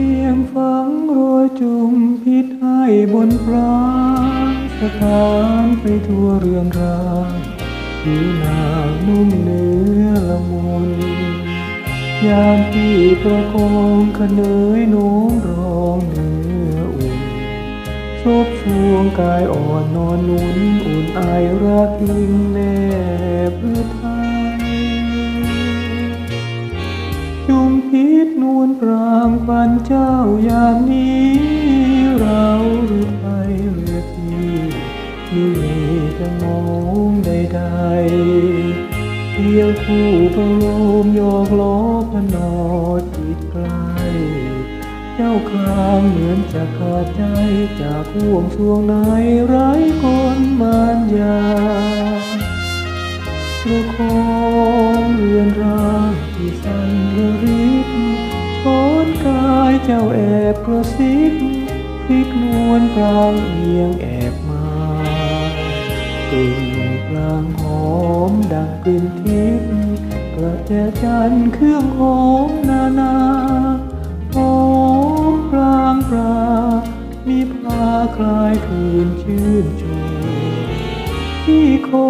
พียงฝังโรยจุมพิษให้บนพรางสถานไปทั่วเรือนรางผิวนางนุ่มเนื้อละมุนยามที่ประคองขเนยโน้มรองเนื้ออุ่นซบสวงกายอ่อนนอนนุ่นอุ่นอายรักอิงแนบหรือไทย พิษนวลปรางปันเจ้ายามนี้ เราหรือไทยเรือที่ที่มีจะมองใดๆเพียงคู่ประโลมยอกล้อพนอจิตไกล เจ้าครางเหมือนจะขาดใจจากห่วงสวงไหนไร้คนมารยาประคองเรือนร่างที่สั่นระริ เจ้าแอบกระซิบพลิกนวลปรางเอียงแอบมากลิ่นปรางหอมดังกลิ่นทิพย์กระแจจันเครื่องหอมนานาหอมปรางปรามีพาคลายคืนชื่นชมพี่ขอ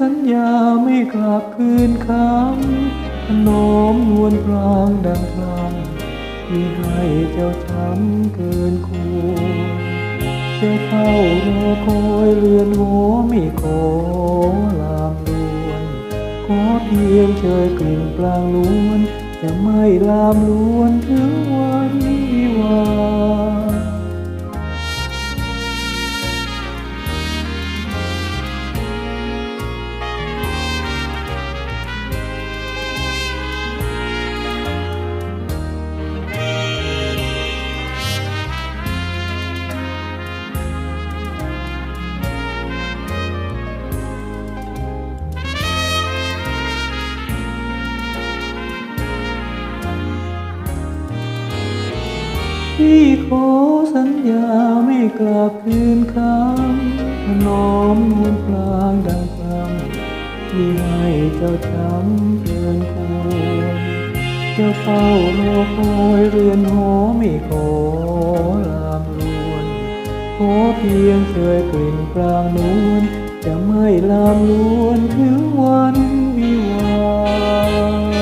สัญญาไม่กลับคืนคำถนอมนวลพรางดังพลัง ที่ให้เจ้าช้ำเกินควรจะเฝ้ารอคอยเรือนหอไม่ขอลามลวน ขอเพียงเชยกลิ่นปลางนวน จะไม่ลามลวนถึงวันวิวา พี่ขอสัญญาไม่กลับคืนคำน้อมนวลปลางดังคำที่ให้เจ้าทำเกินควรจะเฝ้ารอคอยเรือนหอไม่ขอลามลวนขอเพียงเคยกลิ่นกลางนวลจะไม่ลามลวนถึงวันวิวา